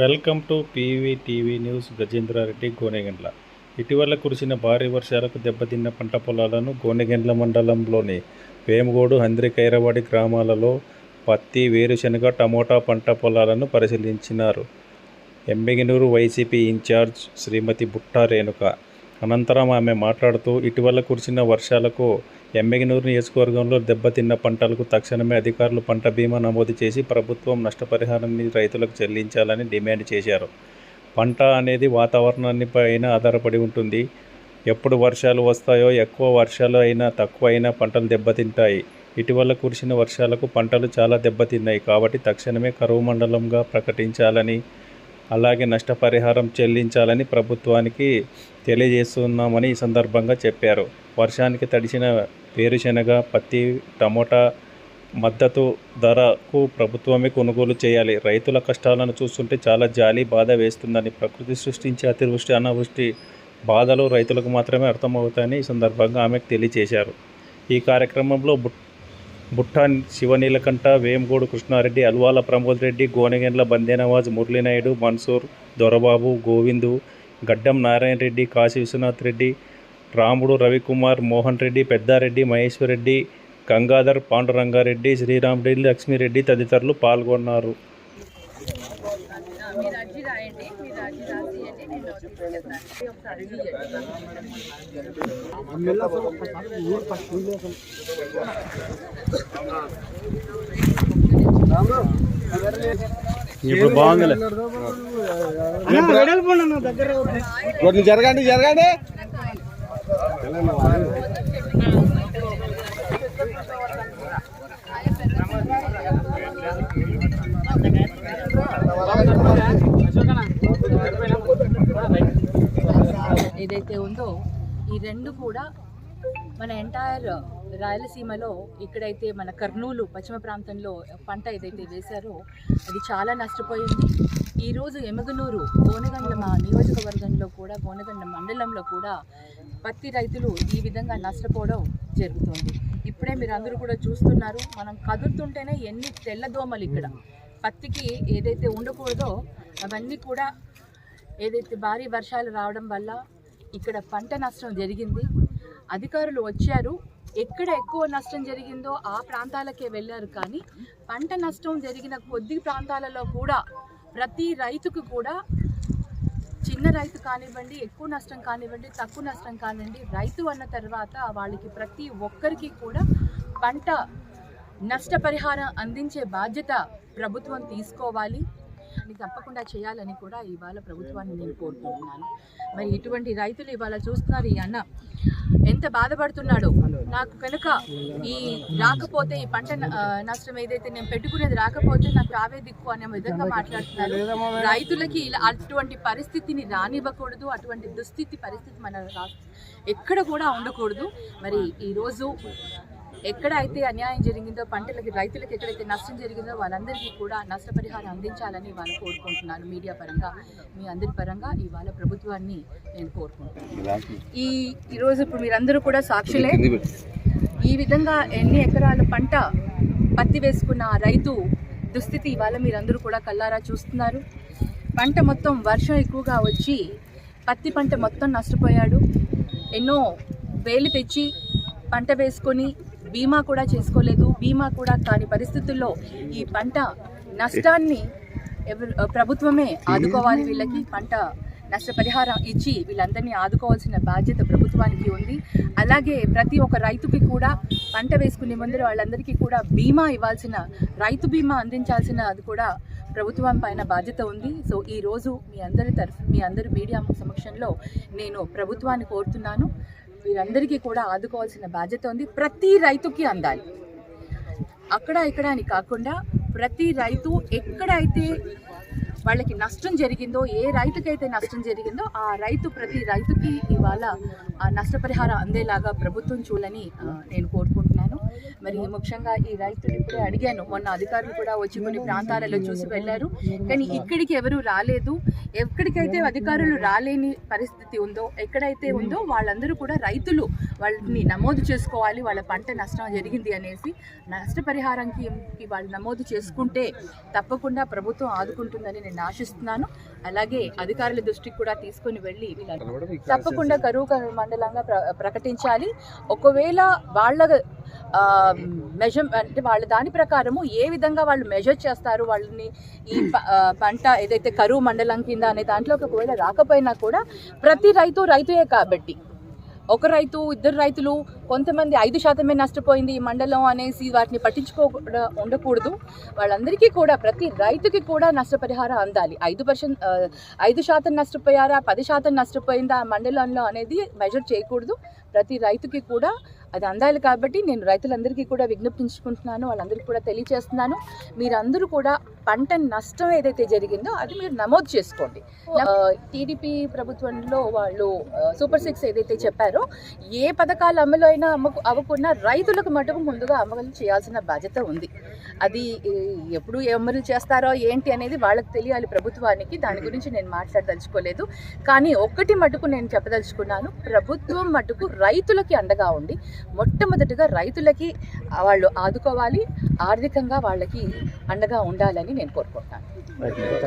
Welcome to PV TV news Gajendrareddy Gonegandla. ఇటీవల కురిసిన భారీ వర్షాలకు దెబ్బతిన్న పంట పొలాలను గోనెగండ్ల మండలంలోని వేమగోడు హంద్రికైరవాడి గ్రామాలలో పత్తి వేరుశనగ టమోటా పంట పొలాలను పరిశీలించినారు. ఎమ్మిగినూరు వైసీపీ ఇన్ఛార్జ్ శ్రీమతి బుట్టా రేణుక. అనంతరం ఆమె మాట్లాడుతూ ఇటీవల కురిసిన వర్షాలకు ఎమ్మెగినూరు నియోజకవర్గంలో దెబ్బతిన్న పంటలకు తక్షణమే అధికారులు పంట బీమా నమోదు చేసి ప్రభుత్వం నష్టపరిహారాన్ని రైతులకు చెల్లించాలని డిమాండ్ చేశారు. పంట అనేది వాతావరణాన్ని పైన ఆధారపడి ఉంటుంది. ఎప్పుడు వర్షాలు వస్తాయో ఎక్కువ వర్షాలు అయినా తక్కువ అయినా పంటలు దెబ్బతింటాయి. ఇటీవల కురిసిన వర్షాలకు పంటలు చాలా దెబ్బతిన్నాయి కాబట్టి తక్షణమే కరువు మండలంగా ప్రకటించాలని అలాగే నష్టపరిహారం చెల్లించాలని ప్రభుత్వానికి తెలియజేస్తున్నామని ఈ సందర్భంగా చెప్పారు. వర్షానికి తడిసిన వేరుశెనగ పత్తి టమోటా మద్దతు ధరకు ప్రభుత్వమే కొనుగోలు చేయాలి. రైతుల కష్టాలను చూస్తుంటే చాలా జాలి బాధ వేస్తుందని ప్రకృతి సృష్టించే అతివృష్టి అనావృష్టి బాధలు రైతులకు మాత్రమే అర్థమవుతాయని ఈ సందర్భంగా ఆమెకు తెలియజేశారు. ఈ కార్యక్రమంలో బుట్ బుట్టా శివనీలకంఠ వేమగోడు కృష్ణారెడ్డి అల్వాల ప్రమోద్ రెడ్డి గోనెగెండ్ల బందేనవాజ్ మురళీనాయుడు మన్సూర్ దొరబాబు గోవిందు గడ్డం నారాయణ రెడ్డి కాశీ విశ్వనాథ్ రెడ్డి రాముడు రవికుమార్ మోహన్ రెడ్డి పెద్దారెడ్డి మహేశ్వర్ రెడ్డి గంగాధర్ పాండురంగారెడ్డి శ్రీరామ్ రెడ్డి లక్ష్మీరెడ్డి తదితరులు పాల్గొన్నారు. మీరు అర్జీ రాయండి మీరు అర్జీ రాసియండి నేను నోటీస్ చేస్తాను ఒకసారి అర్జీ చేయండి ఇప్పుడు బాగుందిలే కొంచెం జరగండి జరగండి. ఏదైతే ఉందో ఈ రెండు కూడా మన ఎంటైర్ రాయలసీమలో ఇక్కడైతే మన కర్నూలు పశ్చిమ ప్రాంతంలో పంట ఏదైతే వేశారో అది చాలా నష్టపోయింది. ఈరోజు ఎమగనూరు గోనగండ్ల మా నియోజకవర్గంలో కూడా గోనగండ్ల మండలంలో కూడా పత్తి రైతులు ఈ విధంగా నష్టపోవడం జరుగుతుంది. ఇప్పుడే మీరు అందరూ కూడా చూస్తున్నారు మనం కదులుతుంటేనే ఎన్ని తెల్లదోమలు ఇక్కడ. పత్తికి ఏదైతే ఉండకూడదో అవన్నీ కూడా ఏదైతే భారీ వర్షాలు రావడం వల్ల ఇక్కడ పంట నష్టం జరిగింది. అధికారులు వచ్చారు. ఎక్కడ ఎక్కువ నష్టం జరిగిందో ఆ ప్రాంతాలకే వెళ్ళారు. కానీ పంట నష్టం జరిగిన కొద్ది ప్రాంతాలలో కూడా ప్రతి రైతుకు కూడా చిన్న రైతు కానివ్వండి ఎక్కువ నష్టం కానివ్వండి తక్కువ నష్టం కానివ్వండి రైతు అన్న తర్వాత వాళ్ళకి ప్రతి ఒక్కరికి కూడా పంట నష్టపరిహారం అందించే బాధ్యత ప్రభుత్వం తీసుకోవాలి. అని తప్పకుండా చేయాలని కూడా ఇవాళ ప్రభుత్వాన్ని నేను కోరుకుంటున్నాను. మరి ఇటువంటి రైతులు ఇవాళ చూస్తున్నారు ఈ అన్న. ఎంత బాధపడుతున్నాడో. నాకు కనుక ఈ రాకపోతే ఈ పంట నష్టం ఏదైతే నేను పెట్టుకునేది రాకపోతే నాకు రావే దిక్కు అనే విధంగా మాట్లాడుతున్నారు. రైతులకి ఇలా అటువంటి పరిస్థితిని రానివ్వకూడదు. అటువంటి దుస్థితి పరిస్థితి మన ఎక్కడ కూడా ఉండకూడదు. మరి ఈరోజు ఎక్కడ అయితే అన్యాయం జరిగిందో పంటలకి రైతులకు ఎక్కడైతే నష్టం జరిగిందో వాళ్ళందరికీ కూడా నష్టపరిహారం అందించాలని వాళ్ళు కోరుకుంటున్నాను మీడియా పరంగా మీ అందరి పరంగా ఇవాళ ప్రభుత్వాన్ని నేను కోరుకుంటున్నాను. ఈ ఈరోజు ఇప్పుడు మీరందరూ కూడా సాక్షులే. ఈ విధంగా ఎన్ని ఎకరాల పంట పత్తి వేసుకున్న రైతు దుస్థితి ఇవాళ మీరందరూ కూడా కల్లారా చూస్తున్నారు. పంట మొత్తం వర్షం ఎక్కువగా వచ్చి పత్తి పంట మొత్తం నష్టపోయాడు. ఎన్నో వేలు తెచ్చి పంట వేసుకొని బీమా కూడా చేసుకోలేదు బీమా కూడా కాని పరిస్థితుల్లో ఈ పంట నష్టాన్ని ఎవరు ప్రభుత్వమే ఆదుకోవాలి వీళ్ళకి. పంట నష్టపరిహారం ఇచ్చి వీళ్ళందరినీ ఆదుకోవాల్సిన బాధ్యత ప్రభుత్వానికి ఉంది. అలాగే ప్రతి ఒక్క రైతుకి కూడా పంట వేసుకునే ముందర వాళ్ళందరికీ కూడా బీమా ఇవ్వాల్సిన రైతు బీమా అందించాల్సిన అది కూడా ప్రభుత్వం పైన బాధ్యత ఉంది. సో ఈ రోజు మీ అందరి తరఫు మీ అందరి మీడియా సమక్షంలో నేను ప్రభుత్వాన్ని కోరుతున్నాను. వీరందరికీ కూడా ఆదుకోవాల్సిన బాధ్యత ఉంది. ప్రతి రైతుకి అందాలి. అక్కడ ఇక్కడ అని కాకుండా ప్రతి రైతు ఎక్కడైతే వాళ్ళకి నష్టం జరిగిందో ఏ రైతుకైతే నష్టం జరిగిందో ఆ రైతు ప్రతి రైతుకి ఇవాళ ఆ నష్టపరిహారం అందేలాగా ప్రభుత్వం చూడని నేను కోరుకుంటున్నాను. మరి ముఖ్యంగా ఈ రైతులు ఇప్పుడే అడిగాను. మొన్న అధికారులు కూడా వచ్చి కొన్ని ప్రాంతాలలో చూసి వెళ్ళారు. కానీ ఇక్కడికి ఎవరు రాలేదు. ఎక్కడికైతే అధికారులు రాలేని పరిస్థితి ఉందో ఎక్కడైతే ఉందో వాళ్ళందరూ కూడా రైతులు వాళ్ళని నమోదు చేసుకోవాలి వాళ్ళ పంట నష్టం జరిగింది అనేసి నష్టపరిహారానికి వాళ్ళు నమోదు చేసుకుంటే తప్పకుండా ప్రభుత్వం ఆదుకుంటుందని నేను ఆశిస్తున్నాను. అలాగే అధికారుల దృష్టికి కూడా తీసుకొని వెళ్ళి తప్పకుండా కరువు మండలంగా ప్ర ప్రకటించాలి. ఒకవేళ వాళ్ళ మెజర్ అంటే వాళ్ళ దాని ప్రకారము ఏ విధంగా వాళ్ళు మెజర్ చేస్తారు వాళ్ళని ఈ పంట ఏదైతే కరువు మండలం కింద అనే దాంట్లోకి ఒకవేళ రాకపోయినా కూడా ప్రతి రైతు రైతుయే కాబట్టి. ఒక రైతు ఇద్దరు రైతులు కొంతమంది ఐదు శాతమే నష్టపోయింది ఈ మండలం అనేసి వాటిని పట్టించుకోకుండా ఉండకూడదు. వాళ్ళందరికీ కూడా ప్రతి రైతుకి కూడా నష్టపరిహారం అందాలి. ఐదు పర్సెంట్ ఐదు శాతం నష్టపోయారా పది శాతం నష్టపోయిందా ఆ మండలంలో అనేది మెజర్ చేయకూడదు. ప్రతి రైతుకి కూడా అది అందాలి కాబట్టి నేను రైతులందరికీ కూడా విజ్ఞప్తించుకుంటున్నాను వాళ్ళందరికీ కూడా తెలియజేస్తున్నాను మీరందరూ కూడా పంట నష్టం ఏదైతే జరిగిందో అది మీరు నమోదు చేసుకోండి. టీడీపీ ప్రభుత్వంలో వాళ్ళు సూపర్ సిక్స్ ఏదైతే చెప్పారో ఏ పథకాలు అమలు అయినా అమ్మకు అవ్వకుండా రైతులకు మటుకు ముందుగా అమలు చేయాల్సిన బాధ్యత ఉంది. అది ఎప్పుడు అమలు చేస్తారో ఏంటి అనేది వాళ్ళకి తెలియాలి ప్రభుత్వానికి. దాని గురించి నేను మాట్లాడదలుచుకోలేదు. కానీ ఒక్కటి మటుకు నేను చెప్పదలుచుకున్నాను ప్రభుత్వం మటుకు రైతులకి అండగా ఉండి మొట్టమొదటిగా రైతులకి వాళ్ళు ఆదుకోవాలి ఆర్థికంగా వాళ్ళకి అండగా ఉండాలని నేను కోరుకుంటున్నాను